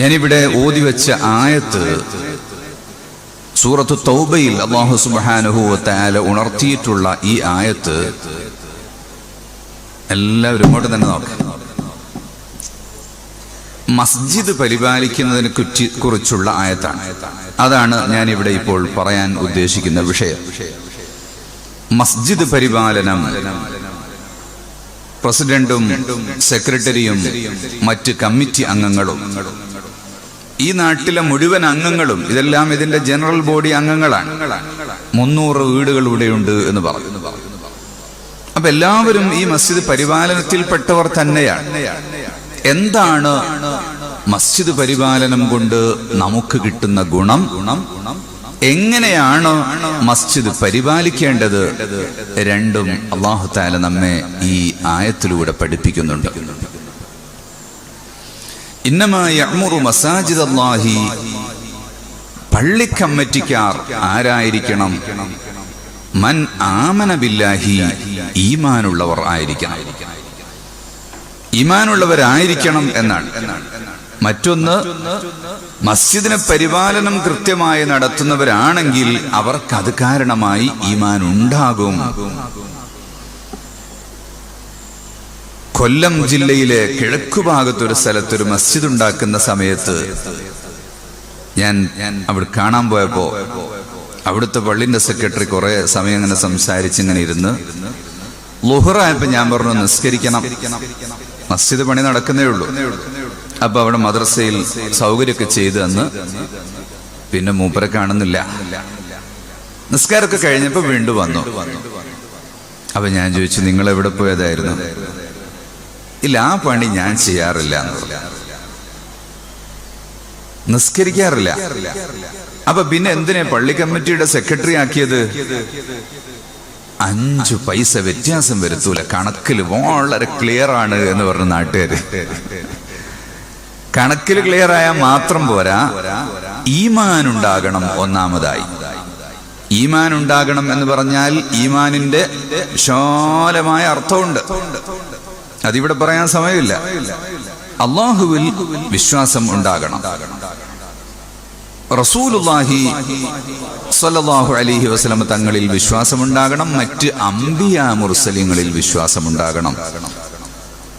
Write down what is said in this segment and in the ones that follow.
ഞാനിവിടെ ഓതി വെച്ച ആയത്ത് സൂറത്ത് തൗബയിൽ അള്ളാഹു സുബ്ഹാനഹു വതആല ഉണർത്തിയിട്ടുള്ള ഈ ആയത്ത് എല്ലാവരും ഇങ്ങോട്ട് തന്നെ നോക്കാം. മസ്ജിദ് പരിപാലിക്കുന്നതിനെ കുറ്റി കുറിച്ചുള്ള ആയത്താണ്. അതാണ് ഞാൻ ഇവിടെ ഇപ്പോൾ പറയാൻ ഉദ്ദേശിക്കുന്ന വിഷയം. മസ്ജിദ് പരിപാലനം പ്രസിഡന്റും സെക്രട്ടറിയും മറ്റ് കമ്മിറ്റി അംഗങ്ങളും. ഈ നാട്ടിലെ മുഴുവൻ അംഗങ്ങളും ഇതെല്ലാം ഇതിന്റെ ജനറൽ ബോഡി അംഗങ്ങളാണ്. മുന്നൂറ് വീടുകൾ ഇവിടെയുണ്ട് എന്ന് പറഞ്ഞു. അപ്പൊ എല്ലാവരും ഈ മസ്ജിദ് പരിപാലനത്തിൽപ്പെട്ടവർ തന്നെയാണ്. എന്താണ് മസ്ജിദ് പരിപാലനം കൊണ്ട് നമുക്ക് കിട്ടുന്ന ഗുണം? എങ്ങനെയാണ് മസ്ജിദ് പരിപാലിക്കേണ്ടത് രണ്ടും അള്ളാഹു താല നമ്മെ ഈ ആയത്തിലൂടെ പഠിപ്പിക്കുന്നുണ്ട്. ഇന്നമാറു മസാജിദ് അള്ളാഹി പള്ളി കമ്മിറ്റിക്കാർ ആരായിരിക്കണം? മൻ ആമന ബില്ലാഹി. ഈമാനുള്ളവർ ആയിരിക്കണം. ഈമാനുള്ളവരായിരിക്കണം എന്നാണ്. മറ്റൊന്ന് മസ്ജിദിനെ പരിപാലനം കൃത്യമായി നടത്തുന്നവരാണെങ്കിൽ അവർക്ക് അത് കാരണമായി ഈമാൻ ഉണ്ടാകും കൊല്ലം ജില്ലയിലെ കിഴക്കുഭാഗത്തൊരു സ്ഥലത്തൊരു മസ്ജിദ് ഉണ്ടാക്കുന്ന സമയത്ത് ഞാൻ അവിടെ കാണാൻ പോയപ്പോ അവിടുത്തെ പള്ളിന്റെ സെക്രട്ടറി കുറെ സമയം ഇങ്ങനെ സംസാരിച്ച് ഇങ്ങനെ ഇരുന്ന് ലുഹറായപ്പോ ഞാൻ പറഞ്ഞു നിസ്കരിക്കണം. മസ്ജിദ് പണി നടക്കുന്നേ ഉള്ളൂ. അപ്പൊ അവിടെ മദ്രസയിൽ സൗകര്യമൊക്കെ ചെയ്തു തന്ന്. പിന്നെ മൂപ്പരെ കാണുന്നില്ല. നിസ്കാരമൊക്കെ കഴിഞ്ഞപ്പോ വീണ്ടും വന്നു. അപ്പൊ ഞാൻ ചോദിച്ചു നിങ്ങൾ എവിടെ പോയതായിരുന്നു? ഇല്ല ആ പണി ഞാൻ ചെയ്യാറില്ല. എന്ന് പറഞ്ഞു. നിസ്കരിക്കാറില്ല. അപ്പൊ പിന്നെ എന്തിനാ പള്ളി കമ്മിറ്റിയുടെ സെക്രട്ടറി ആക്കിയത്? അഞ്ചു പൈസ വ്യത്യാസം വരുത്തൂല. കണക്കിൽ വളരെ ക്ലിയർ ആണ് എന്ന് പറഞ്ഞ നാട്ടുകാര്. കണക്കിൽ ക്ലിയർ ആയാൽ മാത്രം പോരാ ഈമാൻ ഉണ്ടാകണം ഒന്നാമതായി. ഈമാൻ ഉണ്ടാകണം എന്ന് പറഞ്ഞാൽ ഈമാനിന്റെ വിശാലമായ അർത്ഥമുണ്ട്. അതിവിടെ പറയാൻ സമയമില്ല. അള്ളാഹുവിൽ വിശ്വാസം ഉണ്ടാകണം. റസൂലുല്ലാഹി സ്വല്ലല്ലാഹു അലൈഹി വസല്ലം തങ്ങളിൽ വിശ്വാസമുണ്ടാകണം. മറ്റ് അംബിയ മുർസലിങ്ങളിൽ വിശ്വാസമുണ്ടാകണം.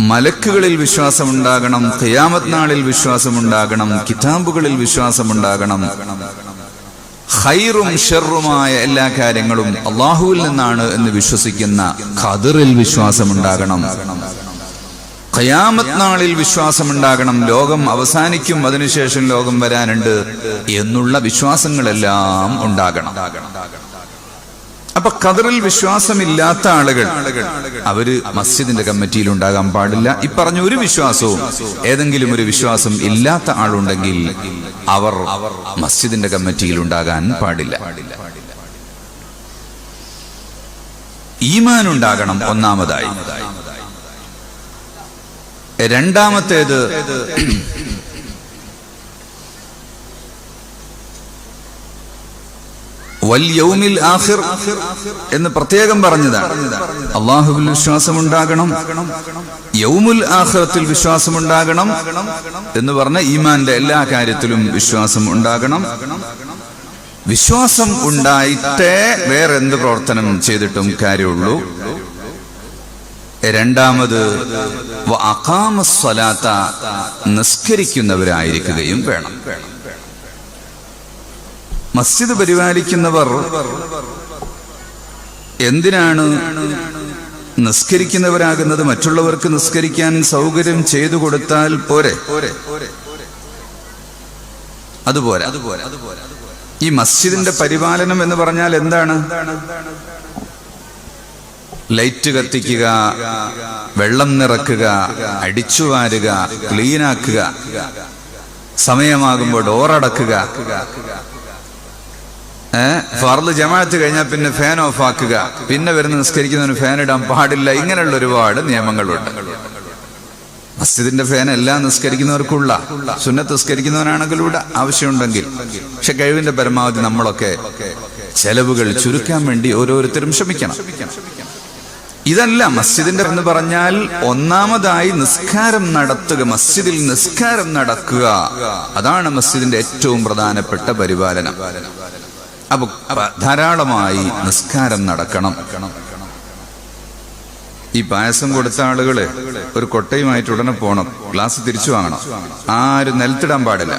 മലക്കുകളിൽ വിശ്വാസമുണ്ടാകണം ഖിയാമത്ത് നാളിൽ വിശ്വാസമുണ്ടാകണം കിതാബുകളിൽ വിശ്വാസമുണ്ടാകണം. ഹൈറും ഷെറുമായ എല്ലാ കാര്യങ്ങളും അള്ളാഹുവിൽ നിന്നാണ് എന്ന് വിശ്വസിക്കുന്ന ഖദറിൽ വിശ്വാസമുണ്ടാകണം. ഖയാമത് നാളിൽ വിശ്വാസമുണ്ടാകണം ലോകം അവസാനിക്കും അതിനുശേഷം ലോകം വരാനുണ്ട് എന്നുള്ള വിശ്വാസങ്ങളെല്ലാം ഉണ്ടാകണം. അപ്പൊ ഖദറിൽ വിശ്വാസമില്ലാത്ത ആളുകൾ. അവർ മസ്ജിദിന്റെ കമ്മിറ്റിയിൽ ഉണ്ടാകാൻ പാടില്ല. ഈ പറഞ്ഞ ഒരു വിശ്വാസവും ഏതെങ്കിലും ഒരു വിശ്വാസം ഇല്ലാത്ത ആളുണ്ടെങ്കിൽ അവർ മസ്ജിദിന്റെ കമ്മിറ്റിയിൽ ഉണ്ടാകാൻ പാടില്ല. ഈമാൻ ഉണ്ടാകണം ഒന്നാമതായി. രണ്ടാമത്തേത് വല്യൗമിൽ ആഖിർ എന്ന് പ്രത്യേകം പറഞ്ഞതാണ്. അള്ളാഹുവിൽ വിശ്വാസമുണ്ടാകണം. യൗമുൽ ആഖിറത്തിൽ വിശ്വാസമുണ്ടാകണം എന്ന് പറഞ്ഞ ഈമാന്റെ എല്ലാ കാര്യത്തിലും വിശ്വാസം ഉണ്ടാകണം. വിശ്വാസം ഉണ്ടായിട്ടേ വേറെ എന്ത് പ്രവർത്തനം ചെയ്തിട്ടും കാര്യമുള്ളൂ. രണ്ടാമത് വ നിസ്കരിക്കുന്നവരായിരിക്കുകയും വേണം വേണം. മസ്ജിദ് പരിപാലിക്കുന്നവർ എന്തിനാണ് നിസ്കരിക്കുന്നവരാകുന്നത്? മറ്റുള്ളവർക്ക് നിസ്കരിക്കാൻ സൗകര്യം ചെയ്തു കൊടുത്താൽ പോരെ? അതുപോലെ. ഈ മസ്ജിദിന്റെ പരിപാലനം എന്ന് പറഞ്ഞാൽ എന്താണ്? ലൈറ്റ് കത്തിക്കുക വെള്ളം നിറക്കുക അടിച്ചുവാരുക ക്ലീനാക്കുക സമയമാകുമ്പോൾ ഡോറടക്കുക ഫർദ് ജമാഅത്ത് കഴിഞ്ഞാൽ പിന്നെ ഫാൻ ഓഫ് ആക്കുക. പിന്നെ വരുന്ന നിസ്കരിക്കുന്നതിന് ഫാൻ ഇടാൻ പാടില്ല. ഇങ്ങനെയുള്ള ഒരുപാട് നിയമങ്ങളുണ്ട്. മസ്ജിദിന്റെ ഫാൻ എല്ലാം നിസ്കരിക്കുന്നവർക്കുള്ള. സുന്നത്ത് നിസ്കരിക്കുന്നവനാണെങ്കിലൂടെ ആവശ്യമുണ്ടെങ്കിൽ. പക്ഷെ കഴിവിന്റെ പരമാവധി നമ്മളൊക്കെ ചെലവുകൾ ചുരുക്കാൻ വേണ്ടി ഓരോരുത്തരും ശ്രമിക്കണം. ഇതല്ല മസ്ജിദിന്റെ എന്ന് പറഞ്ഞാൽ ഒന്നാമതായി നിസ്കാരം നടത്തുക മസ്ജിദിൽ നിസ്കാരം നടക്കുക. അതാണ് മസ്ജിദിന്റെ ഏറ്റവും പ്രധാനപ്പെട്ട പരിപാലനം. ധാരാളമായി നിസ്കാരം നടക്കണം. ഈ പായസം കൊടുത്ത ആളുകൾ ഒരു കൊട്ടയുമായിട്ട് ഉടനെ പോണം. ഗ്ലാസ് തിരിച്ചു വാങ്ങണം. ആരും നിലത്തിടാൻ പാടില്ല.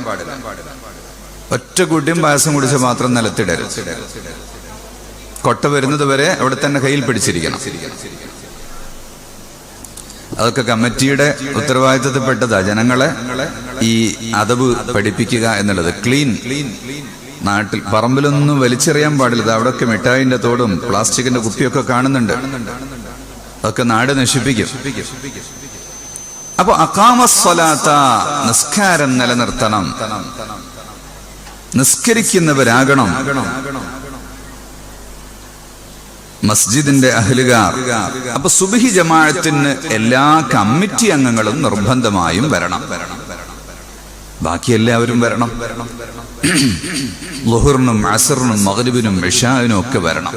ഒറ്റ കുട്ടിയും പായസം കുടിച്ച മാത്രം നിലത്തിടരുത്. കൊട്ട വരുന്നത് വരെ അവിടെ തന്നെ കയ്യിൽ പിടിച്ചിരിക്കണം. അതൊക്കെ കമ്മിറ്റിയുടെ ഉത്തരവാദിത്തത്തിൽപ്പെട്ടതാ ജനങ്ങളെ ഈ അതവ് പഠിപ്പിക്കുക എന്നുള്ളത്. ക്ലീൻ നാട്ടിൽ പറമ്പിലൊന്നും വലിച്ചെറിയാൻ പാടില്ല. അവിടെയൊക്കെ മിഠായിന്റെ തോടും പ്ലാസ്റ്റിക്കിന്റെ കുപ്പിയൊക്കെ കാണുന്നുണ്ട്. അതൊക്കെ നാട് നശിപ്പിക്കും. അപ്പൊ അക്കാമസ്വലാത്ത നിസ്കാരം നിലനിർത്തണം. നിസ്കരിക്കുന്നവരാകണം. മസ്ജിദിന്റെ അഹ്ലുകാർ. അപ്പൊ സുബിഹി ജമാഅത്തിന് എല്ലാ കമ്മിറ്റി അംഗങ്ങളും നിർബന്ധമായും വരണം വരണം. ബാക്കി എല്ലാവരും വരണം. ലുഹറിനും അസറിനും മകരുവിനും ഇഷാവിനും ഒക്കെ വരണം.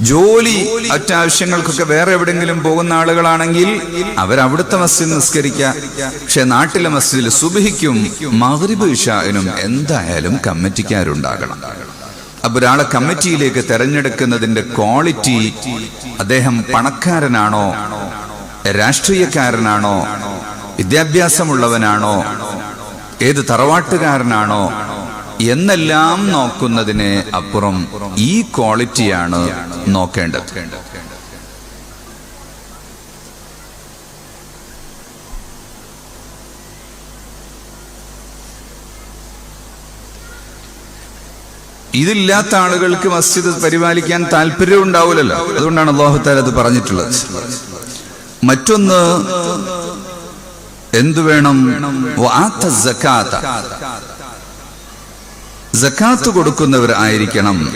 ജോലി അത്യാവശ്യങ്ങൾക്കൊക്കെ വേറെ എവിടെങ്കിലും പോകുന്ന ആളുകളാണെങ്കിൽ അവരവിടുത്തെ മസ്ജിദ് നിസ്കരിക്കുക പക്ഷെ നാട്ടിലെ മസ്ജിദിൽ സുബഹിക്കും മകരിബ് ഇഷാവിനും എന്തായാലും കമ്മിറ്റിക്കാരുണ്ടാകണം. അപ്പൊ ഒരാളെ കമ്മിറ്റിയിലേക്ക് തെരഞ്ഞെടുക്കുന്നതിന്റെ ക്വാളിറ്റി അദ്ദേഹം പണക്കാരനാണോ? രാഷ്ട്രീയക്കാരനാണോ? വിദ്യാഭ്യാസമുള്ളവനാണോ? ഏത് തറവാട്ടുകാരനാണോ എന്നെല്ലാം നോക്കുന്നതിന് അപ്പുറം ഈ ക്വാളിറ്റിയാണ് നോക്കേണ്ടത്. ഇതില്ലാത്ത ആളുകൾക്ക് മസ്ജിദ് പരിപാലിക്കാൻ താല്പര്യം ഉണ്ടാവില്ലല്ലോ അതുകൊണ്ടാണ് അള്ളാഹുത്താൽ അത് പറഞ്ഞിട്ടുള്ളത്. മറ്റൊന്ന് എന്തു വേണം? ജക്കാത്ത് കൊടുക്കുന്നവർ ആയിരിക്കണം.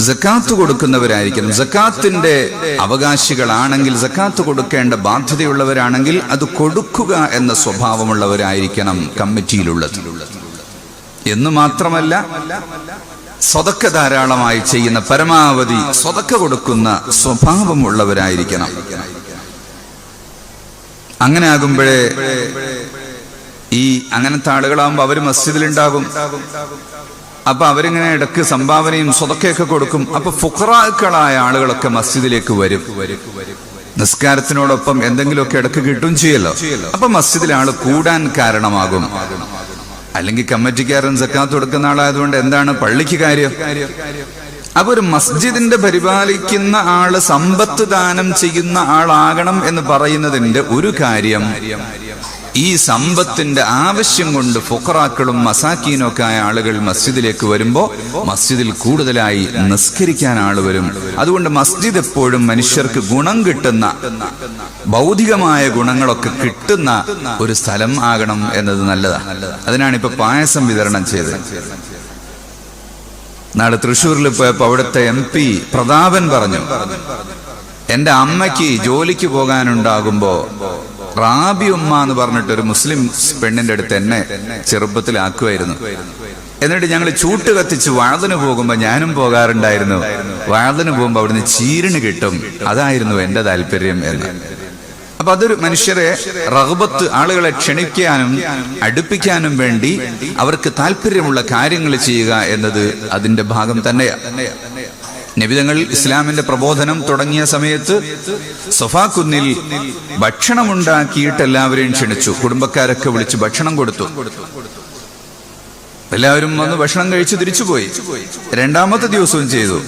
ജക്കാത്ത് കൊടുക്കുന്നവരായിരിക്കണം. ജക്കാത്തിന്റെ അവകാശികളാണെങ്കിൽ ജക്കാത്ത് കൊടുക്കേണ്ട ബാധ്യതയുള്ളവരാണെങ്കിൽ അത് കൊടുക്കുക എന്ന സ്വഭാവമുള്ളവരായിരിക്കണം കമ്മിറ്റിയിലുള്ളത്. എന്ന് മാത്രമല്ല സ്വതക്ക ധാരാളമായി ചെയ്യുന്ന പരമാവധി സ്വതക്ക കൊടുക്കുന്ന സ്വഭാവമുള്ളവരായിരിക്കണം. അങ്ങനെ ആകുമ്പോഴേ ഈ അങ്ങനത്തെ ആളുകളാകുമ്പോൾ അവർ മസ്ജിദിലുണ്ടാകും. അപ്പൊ അവരിങ്ങനെ ഇടയ്ക്ക് സംഭാവനയും സ്വതക്കയൊക്കെ കൊടുക്കും. അപ്പൊ ഫുഖറാക്കളായ ആളുകളൊക്കെ മസ്ജിദിലേക്ക് വരും. നിസ്കാരത്തിനോടൊപ്പം എന്തെങ്കിലുമൊക്കെ ഇടയ്ക്ക് കിട്ടും ചെയ്യല്ലോ. അപ്പൊ മസ്ജിദിലെ ആൾ കൂടാൻ കാരണമാകും. അല്ലെങ്കിൽ കമ്മിറ്റിക്കാരൻ സക്കാത്ത് കൊടുക്കുന്ന ആളായതുകൊണ്ട് എന്താണ് പള്ളിക്ക് കാര്യം? അപ്പൊ ഒരു മസ്ജിദിന്റെ പരിപാലിക്കുന്ന ആൾ സമ്പത്ത് ദാനം ചെയ്യുന്ന ആളാകണം എന്ന് പറയുന്നതിന്റെ ഒരു കാര്യം. ഈ സമ്പത്തിന്റെ ആവശ്യം കൊണ്ട് ഫുഖറാക്കളും മസാക്കീനും ഒക്കെ ആയ ആളുകൾ മസ്ജിദിലേക്ക് വരുമ്പോൾ മസ്ജിദിൽ കൂടുതലായി നിസ്കരിക്കാൻ ആൾ വരും. അതുകൊണ്ട് മസ്ജിദ് എപ്പോഴും മനുഷ്യർക്ക് ഗുണം കിട്ടുന്ന ഭൗതികമായ ഗുണങ്ങളൊക്കെ കിട്ടുന്ന ഒരു സ്ഥലം ആകണം എന്നത് നല്ലതാണ് അതിനാണ് ഇപ്പൊ പായസം വിതരണം ചെയ്തത്. നാളെ തൃശ്ശൂരിൽ പോയപ്പോ അവിടുത്തെ എം പി പ്രതാപൻ പറഞ്ഞു എന്റെ അമ്മയ്ക്ക് ജോലിക്ക് പോകാനുണ്ടാകുമ്പോ റാബി ഉമ്മ എന്ന് പറഞ്ഞിട്ട് ഒരു മുസ്ലിം പെണ്ണിന്റെ അടുത്ത് എന്നെ ചെറുപ്പത്തിലാക്കുമായിരുന്നു എന്നിട്ട് ഞങ്ങൾ ചൂട്ട് കത്തിച്ച് വാഴതിന് പോകുമ്പോ ഞാനും പോകാറുണ്ടായിരുന്നു. വാഴതിന് പോകുമ്പോ അവിടുന്ന് ചീരിന് കിട്ടും. അതായിരുന്നു എന്റെ താല്പര്യം എന്ന്. അപ്പൊ അതൊരു മനുഷ്യരെ റഹബത്ത് ആളുകളെ ക്ഷണിക്കാനും അടുപ്പിക്കാനും വേണ്ടി അവർക്ക് താല്പര്യമുള്ള കാര്യങ്ങൾ ചെയ്യുക എന്നത് അതിന്റെ ഭാഗം തന്നെയാണ് നിബിതങ്ങൾ ഇസ്ലാമിന്റെ പ്രബോധനം തുടങ്ങിയ സമയത്ത് സൊഫാക്കുന്നിൽ ഭക്ഷണമുണ്ടാക്കിയിട്ട് എല്ലാവരെയും ക്ഷണിച്ചു. കുടുംബക്കാരൊക്കെ വിളിച്ച് ഭക്ഷണം കൊടുത്തു. എല്ലാവരും വന്ന് ഭക്ഷണം കഴിച്ച് തിരിച്ചുപോയി. രണ്ടാമത്തെ ദിവസവും ചെയ്തു.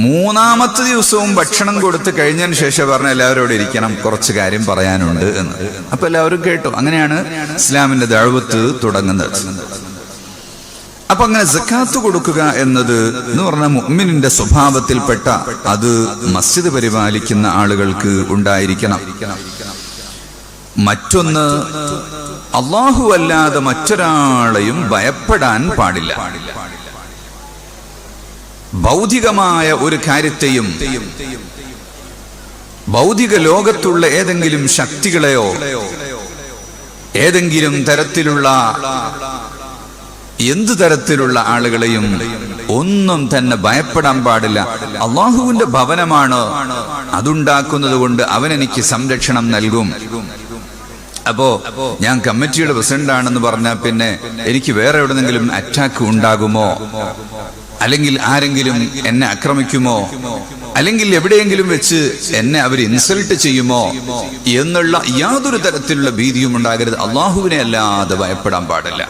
മൂന്നാമത്തെ ദിവസവും ഭക്ഷണം കൊടുത്തു കഴിഞ്ഞതിന് ശേഷം പറഞ്ഞ എല്ലാവരോടും ഇരിക്കണം കുറച്ച് കാര്യം പറയാനുണ്ട് എന്ന്. അപ്പൊ എല്ലാവരും കേട്ടു. അങ്ങനെയാണ് ഇസ്ലാമിന്റെ ദഴവത്ത് തുടങ്ങുന്നത്. അപ്പൊ അങ്ങനെ സക്കാത്ത് കൊടുക്കുക എന്നത് എന്ന് പറഞ്ഞ മുഅ്മിനിന്റെ സ്വഭാവത്തിൽപ്പെട്ട അത് മസ്ജിദ് പരിപാലിക്കുന്ന ആളുകൾക്ക് ഉണ്ടായിരിക്കണം. മറ്റൊന്ന് അള്ളാഹു അല്ലാതെ മറ്റൊരാളെയും ഭയപ്പെടാൻ പാടില്ല. ഭൗതികമായ ഒരു കാര്യത്തെയും ഭൗതിക ലോകത്തുള്ള ഏതെങ്കിലും ശക്തികളെയോ ഏതെങ്കിലും തരത്തിലുള്ള എന്തു തരത്തിലുള്ള ആളുകളെയും ഒന്നും തന്നെ ഭയപ്പെടാൻ പാടില്ല. അള്ളാഹുവിന്റെ ഭവനമാണ് അതുണ്ടാക്കുന്നത് കൊണ്ട് അവൻ എനിക്ക് സംരക്ഷണം നൽകും. അപ്പോ ഞാൻ കമ്മിറ്റിയുടെ പ്രസിഡന്റ് ആണെന്ന് പറഞ്ഞാൽ പിന്നെ എനിക്ക് വേറെ എവിടെന്നെങ്കിലും അറ്റാക്ക് ഉണ്ടാകുമോ? അല്ലെങ്കിൽ ആരെങ്കിലും എന്നെ ആക്രമിക്കുമോ? അല്ലെങ്കിൽ എവിടെയെങ്കിലും വെച്ച് എന്നെ അവർ ഇൻസൾട്ട് ചെയ്യുമോ? എന്നുള്ള യാതൊരു തരത്തിലുള്ള ഭീതിയും ഉണ്ടാകരുത്. അള്ളാഹുവിനെ അല്ലാതെ ഭയപ്പെടാൻ പാടില്ല.